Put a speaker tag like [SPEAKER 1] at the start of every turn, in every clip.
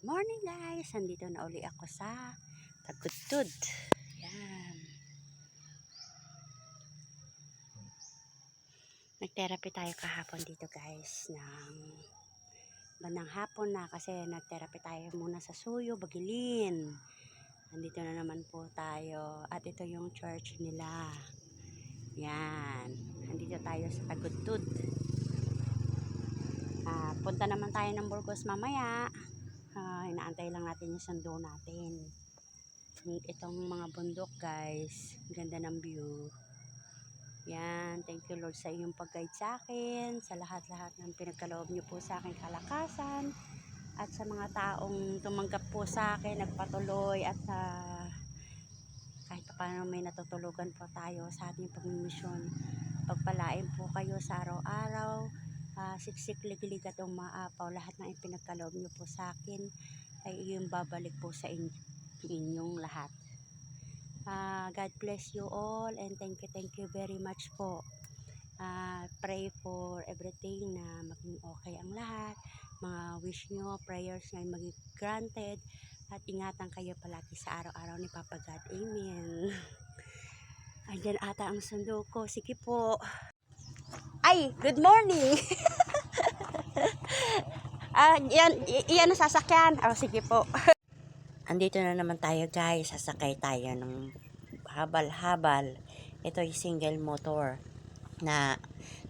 [SPEAKER 1] Morning guys! Andito na uli ako sa Tagutod. Yan. Nag-therapy tayo kahapon dito guys ng bandang hapon na kasi nag-therapy tayo muna sa Suyo, Bagilin. Nandito na naman po tayo at ito yung church nila. Yan. Nandito tayo sa Tagutod. Ah, punta naman tayo ng Burgos mamaya. Ah, inaantay lang natin yung sundo natin. Itong mga bundok guys, ganda ng view. Yan, thank you Lord sa iyong pag-guide sa akin, sa lahat-lahat ng pinagkaloob niyo po sa akin kalakasan, at sa mga taong tumanggap po sa akin, nagpatuloy, at ah, kahit pa paano may natutulugan po tayo sa ating pagmimisyon. Pagpalain po kayo sa araw-araw, uh, siksik, ligilig at umaapaw, lahat ng ipinagkaloob niyo po sa akin ay iyong babalik po sa in- inyong lahat. Ah, God bless you all and thank you, thank you very much po. Ah, pray for everything na maging okay ang lahat. Mga wish nyo, prayers na maging granted at ingatan kayo palagi sa araw-araw ni Papa God. Amen. Andyan ata ang sundo ko. Sige po. Ay, good morning. ah, yan, iyan ang sasakyan. Oh, sige po. Andito na naman tayo guys. Sasakay tayo ng habal-habal. Ito yung single motor na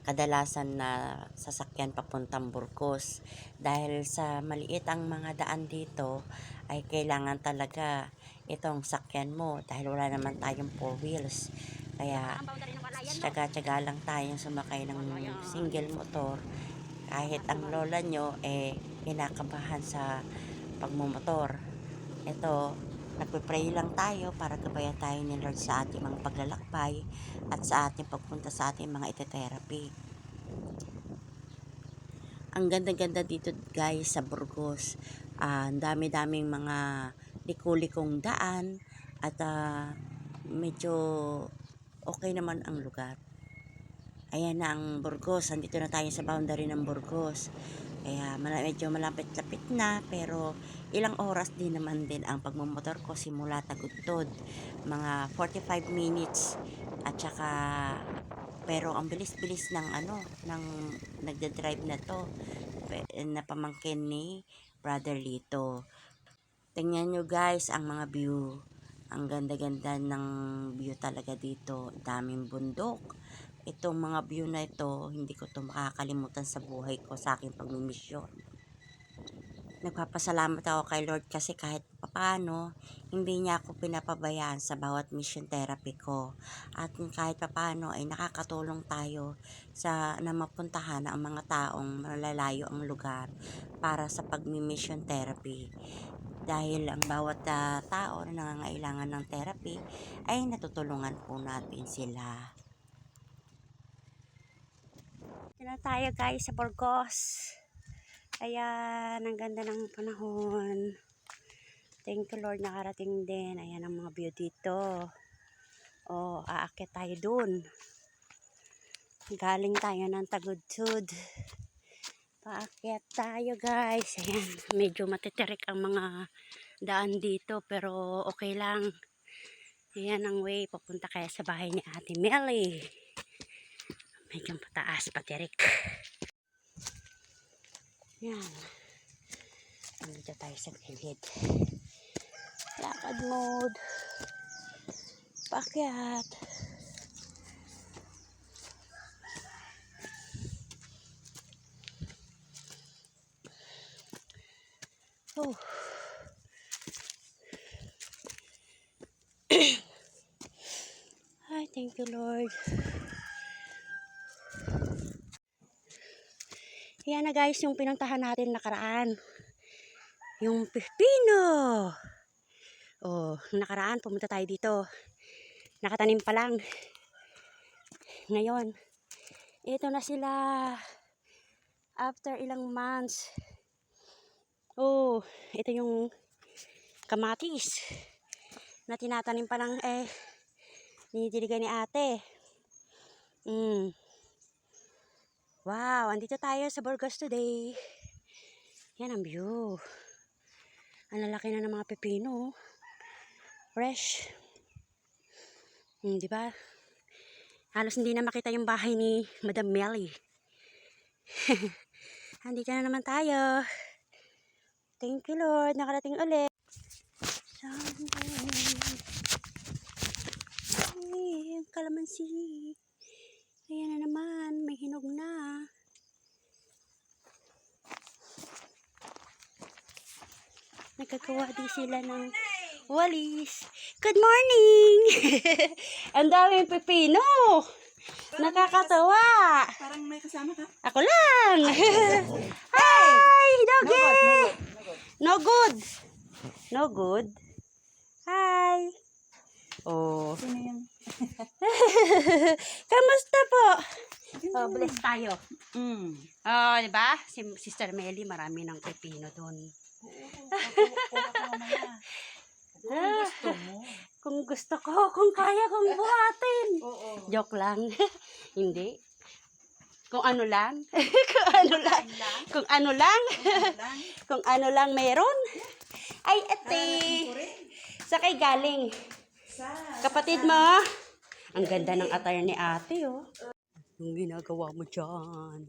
[SPEAKER 1] kadalasan na sasakyan papuntang Burgos. Dahil sa maliit ang mga daan dito, ay kailangan talaga itong sakyan mo dahil wala naman tayong four wheels. Kaya tsaga-tsaga lang tayong sumakay ng single motor kahit ang lola nyo eh kinakabahan sa pagmumotor. Ito, nagpe-pray lang tayo para gabayan tayo ni Lord sa ating mga paglalakbay at sa ating pagpunta sa ating mga ite-therapy. Ang ganda-ganda dito guys sa Burgos. Ang dami-daming mga liko-likong daan at ah, medyo okay naman ang lugar. Ayan na ang Burgos. Andito na tayo sa boundary ng Burgos. Kaya medyo malapit-lapit na pero ilang oras din naman din ang pagmumotor ko simula Tagudtod. Mga 45 minutes at saka pero ang bilis-bilis ng ano ng nagda-drive na to pe- na pamangkin ni Brother Lito. Tingnan nyo guys ang mga view. Ang ganda-ganda ng view talaga dito. Daming bundok itong mga view na ito, hindi ko to makakalimutan sa buhay ko sa aking pagmimisyon. Nagpapasalamat ako kay Lord kasi kahit papano, hindi niya ako pinapabayaan sa bawat mission therapy ko. At kahit papano ay nakakatulong tayo sa na mapuntahan ang mga taong malalayo ang lugar para sa pagmi-mission therapy. Dahil ang bawat ah, tao na nangangailangan ng therapy ay natutulungan po natin sila. Dito na tayo guys sa Burgos. Ayan, ang ganda ng panahon. Thank you Lord, nakarating din. Ayan ang mga view dito. O, aakit tayo dun. Galing tayo ng Tagudtud. Paakyat tayo guys. Ayan, medyo matitirik ang mga daan dito pero okay lang. Ayan ang way papunta kaya sa bahay ni Ate Melly. Medyo pataas, patirik. Yan. Nandito tayo sa gilid. Lakad mode. Pakyat. Oh. Ay, thank you Lord. Yan na guys, yung pinuntahan natin nakaraan. Yung pipino. Oh, nakaraan pumunta tayo dito. Nakatanim pa lang. Ngayon, ito na sila. After ilang months. Oh, ito yung kamatis na tinatanim pa lang eh dinidiligan ni ate. Mm. Wow, andito tayo sa Burgos today. Yan ang view. Ang lalaki na ng mga pepino. Fresh. Hmm, di ba? Halos hindi na makita yung bahay ni Madam Melly. Andito na naman tayo. Thank you, Lord. Nakarating ulit. Sunday. Ay, kalamansi. Ayan na naman. May hinog na. Nagkagawa din sila ng walis. Good morning! ang daming pepino. Nakakatawa.
[SPEAKER 2] Parang may kasama ka.
[SPEAKER 1] Ako lang. Hi, doggy. No good. No good. Hi. Oh. Kamusta po? Oh, bless tayo.
[SPEAKER 2] Mm.
[SPEAKER 1] Oh, di ba? Si Sister Melly, marami ng pepino doon.
[SPEAKER 2] Kung gusto mo.
[SPEAKER 1] Kung gusto ko, kung kaya kong buhatin.
[SPEAKER 2] Oo.
[SPEAKER 1] Joke lang. Hindi. Kung ano lang. kung ano lang. Kung ano lang. kung ano lang meron. Ay, ate. Sa kay galing.
[SPEAKER 2] Sa...
[SPEAKER 1] Kapatid mo. Ang ganda ng attire ni ate, oh. Yung ginagawa mo dyan.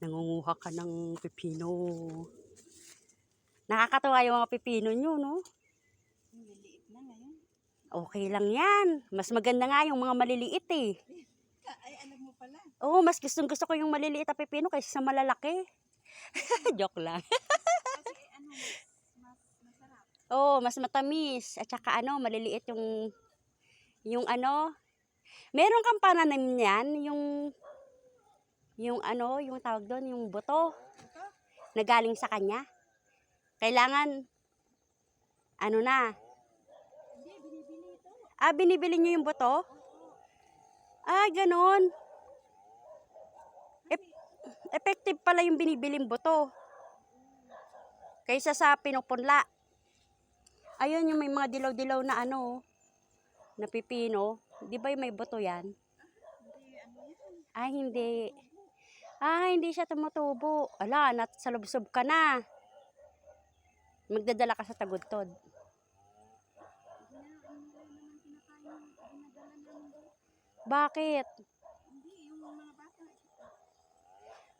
[SPEAKER 1] Nangunguha ka ng pepino. Nakakatawa yung mga pepino nyo, no?
[SPEAKER 2] Liliit na ngayon.
[SPEAKER 1] Okay lang yan. Mas maganda nga yung mga maliliit, eh.
[SPEAKER 2] Ay, alam mo pala.
[SPEAKER 1] Oo, mas gustong gusto ko yung maliliit na pepino kaysa sa malalaki. Joke lang.
[SPEAKER 2] Kasi ano, mas masarap.
[SPEAKER 1] Oo, mas matamis. At saka ano, maliliit yung, yung ano, meron kang pananim niyan, yung, yung ano, yung tawag doon, yung buto, na galing sa kanya. Kailangan, ano na, ah, binibili niyo yung buto? Ah, ganon. Ep- effective pala yung binibiling buto. Kaysa sa pinupunla. Ayun yung may mga dilaw-dilaw na ano, na pipino. Di ba yung may buto yan? Ay, hindi. Ah, hindi siya tumutubo. Ala, nat sa lubsob ka na. Magdadala ka sa tagudtod. Bakit?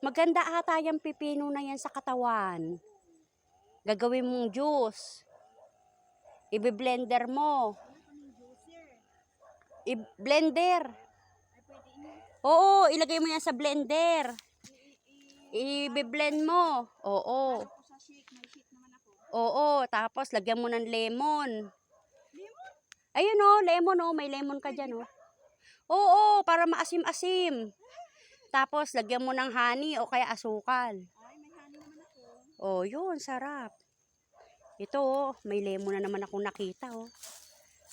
[SPEAKER 1] Maganda ata yung pipino na yan sa katawan. Gagawin mong juice. Ibe-blender mo. I-blender. Oo, ilagay mo yan sa blender. I-blend mo. Oo.
[SPEAKER 2] Ako sa shake, may shake naman ako.
[SPEAKER 1] Oo, tapos lagyan mo ng lemon.
[SPEAKER 2] Lemon?
[SPEAKER 1] Ayun oh, lemon oh, may lemon ka dyan oh. Oo, para maasim-asim. Tapos lagyan mo ng honey o kaya asukal.
[SPEAKER 2] Ay, may honey naman ako.
[SPEAKER 1] Oh, yun, sarap. Ito oh, may lemon na naman akong nakita oh.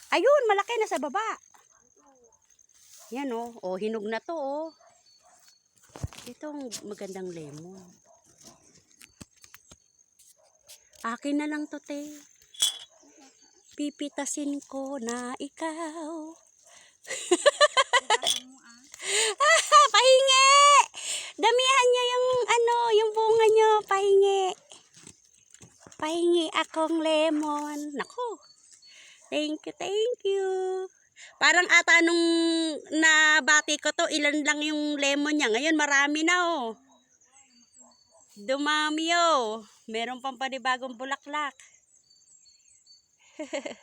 [SPEAKER 1] Ayun, malaki na sa baba. Yan oh, oh hinog na to oh. Itong magandang lemon. Akin na lang to, te. Pipitasin ko na ikaw.
[SPEAKER 2] Ah.
[SPEAKER 1] Ah, pahingi! Damihan nyo yung ano, yung bunga nyo, pahingi. Pahingi akong lemon. Naku. Thank you, thank you. Parang ata nung nabati ko to, ilan lang yung lemon niya. Ngayon marami na oh. Dumami oh. Meron pang panibagong bulaklak.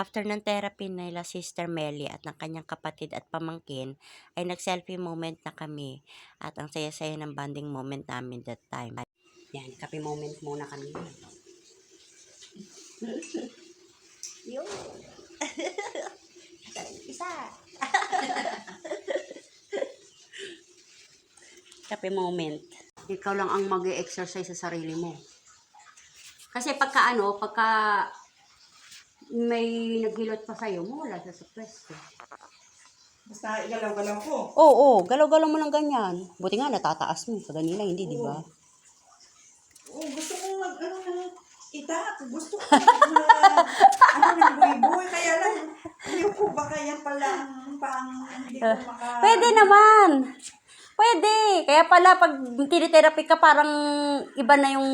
[SPEAKER 1] After ng therapy nila Sister Melly at ng kanyang kapatid at pamangkin, ay nag-selfie moment na kami. At ang saya-saya ng bonding moment namin that time. Yan, kape moment muna kami. Yun. Isa. Kape moment. Ikaw lang ang mag exercise sa sarili mo. Kasi pagka ano, pagka may naghilot pa sa'yo, mawala siya sa pwesto.
[SPEAKER 2] Basta igalaw-galaw ko.
[SPEAKER 1] Oo, oo, galaw-galaw mo lang ganyan. Buti nga natataas mo. Sa ganila, hindi, di ba?
[SPEAKER 2] Oh, gusto ko mag, ano, ano, itak. Gusto ko mag, ano, ng buhay-buhay. Kaya lang, hindi ko baka yan pala ang pang, hindi ko maka...
[SPEAKER 1] Pwede naman. Pwede. Kaya pala pag tinitherapy ka parang iba na yung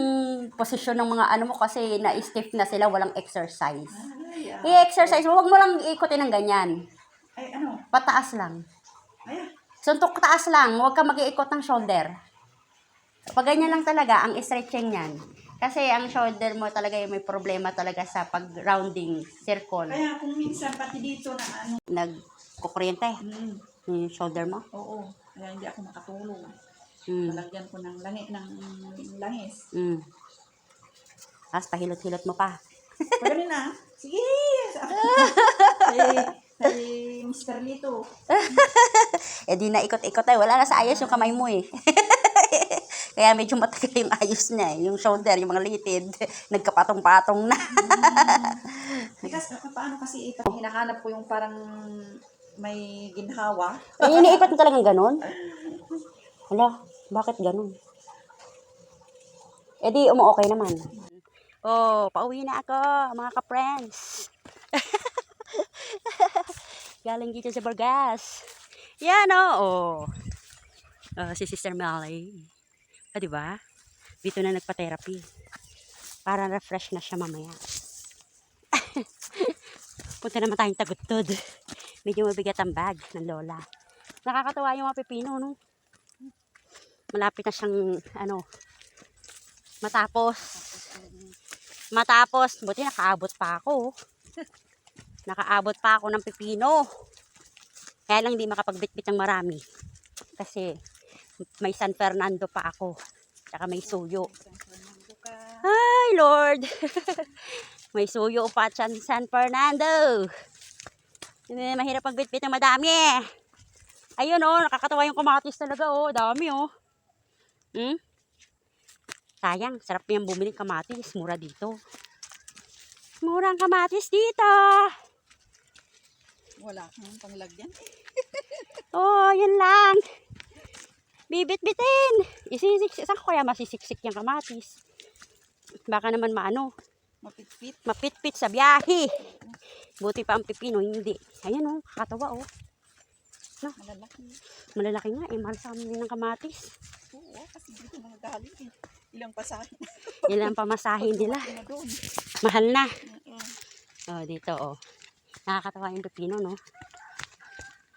[SPEAKER 1] posisyon ng mga ano mo kasi na-stiff na sila, walang exercise.
[SPEAKER 2] Ay, ah.
[SPEAKER 1] I-exercise mo, huwag mo lang ikutin ng ganyan.
[SPEAKER 2] Ay, ano?
[SPEAKER 1] Pataas lang.
[SPEAKER 2] Ay, ah.
[SPEAKER 1] Suntok taas lang, huwag ka mag-iikot ng shoulder. Pag ganyan lang talaga, ang stretching niyan. Kasi ang shoulder mo talaga yung may problema talaga sa pag-rounding circle.
[SPEAKER 2] Kaya kung minsan pati dito na ano.
[SPEAKER 1] Nagkukuryente
[SPEAKER 2] Mm,
[SPEAKER 1] yung shoulder mo.
[SPEAKER 2] oo. Kaya hindi ako makatulog.
[SPEAKER 1] Mm.
[SPEAKER 2] Lalagyan ko ng langi ng langis.
[SPEAKER 1] Mm. Tapos pahilot-hilot mo pa.
[SPEAKER 2] Pag ganun na. Sige! Ay, ay, Mr. Lito.
[SPEAKER 1] Eh di na ikot-ikot ay wala na sa ayos yung kamay mo eh. Kaya medyo matagal yung ayos niya eh. Yung shoulder, yung mga litid, nagkapatong-patong na.
[SPEAKER 2] Kasi paano kasi ito? Hinahanap ko yung parang may ginhawa.
[SPEAKER 1] Ay, iniikot mo talagang ganun? Hala, bakit ganun? Eh di, umu-okay naman. Oh, pauwi na ako, mga ka-friends. Galing dito sa Burgas. Yan oh. oh. Ah, si Sister Melly. Ah, di ba? Dito na nagpa-therapy. Para refresh na siya mamaya. Punta naman tayong tagutod. Medyo mabigat ang bag ng lola. Nakakatawa yung mga pipino, no? Malapit na siyang, ano, matapos. Matapos. Buti nakaabot pa ako. Nakaabot pa ako ng pipino. Kaya lang hindi makapagbitbit ng marami. Kasi may San Fernando pa ako. Tsaka may suyo. Ay, Lord. may suyo pa sa San Fernando. Hindi, mahirap pagbitbit ng madami eh. Ayun oh, nakakatawa yung kamatis talaga oh. Dami oh. Hmm? Sayang, sarap yung bumili ng kamatis. Mura dito. Murang kamatis dito.
[SPEAKER 2] Wala kang panglagyan.
[SPEAKER 1] Oh, yun lang. Bibit-bitin. Isisiksik. Saan ko kaya masisiksik yung kamatis? Baka naman maano,
[SPEAKER 2] Mapitpit.
[SPEAKER 1] mapitpit sa biyahe. Buti pa ang pipino, hindi. Ayan oh, kakatawa oh.
[SPEAKER 2] Malalaki.
[SPEAKER 1] Malalaki nga eh, mahal sa amin ng kamatis.
[SPEAKER 2] Oo, kasi dito mga galing eh. Ilang pasahin.
[SPEAKER 1] Ilang pamasahin nila. Mahal na.
[SPEAKER 2] Oo.
[SPEAKER 1] Oh, dito oh. Nakakatawa yung pepino, no?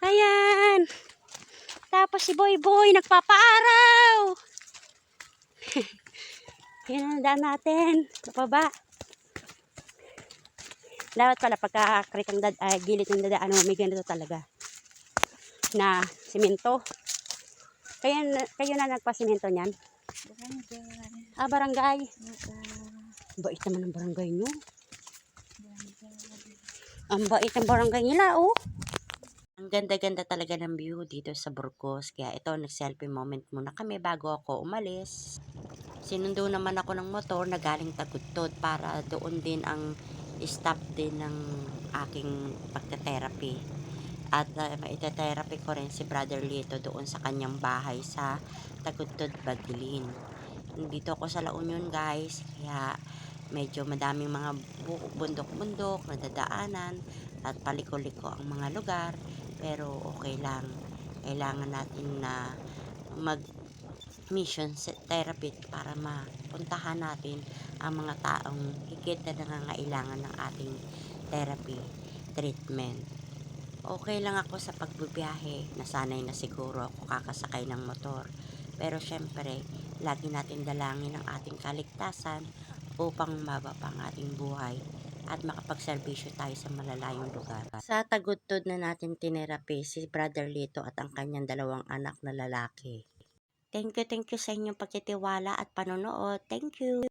[SPEAKER 1] Ayan! Tapos si Boy Boy nagpapaaraw! Yan ang daan natin. Sa baba. Dapat pala pagka kritang dad, ay, gilid ng dadaan mo, may ganito talaga. Na simento. Kayo, kayo na nagpasimento niyan?
[SPEAKER 2] Barangay.
[SPEAKER 1] Ah, barangay.
[SPEAKER 2] Oo.
[SPEAKER 1] Bait naman ng barangay nyo. Ang bait ng barangay nila, oh. Ang ganda-ganda talaga ng view dito sa Burgos. Kaya ito, nag-selfie moment muna kami bago ako umalis. Sinundo naman ako ng motor na galing Tagutod para doon din ang stop din ng aking pagka-therapy. At uh, maita-therapy ko rin si Brother Lito doon sa kanyang bahay sa Tagutod, Bagilin. Dito ako sa La Union guys, kaya medyo madaming mga bu- bundok-bundok na dadaanan at paliko-liko ang mga lugar pero okay lang kailangan natin na mag mission therapy para mapuntahan natin ang mga taong higit na nangangailangan ng ating therapy treatment okay lang ako sa pagbibiyahe nasanay na siguro ako kakasakay ng motor pero syempre lagi natin dalangin ang ating kaligtasan upang mababa ang ating buhay at makapagserbisyo tayo sa malalayong lugar. Sa tagutod na natin tinerapi si Brother Lito at ang kanyang dalawang anak na lalaki. Thank you, thank you sa inyong pagtitiwala at panonood. Thank you.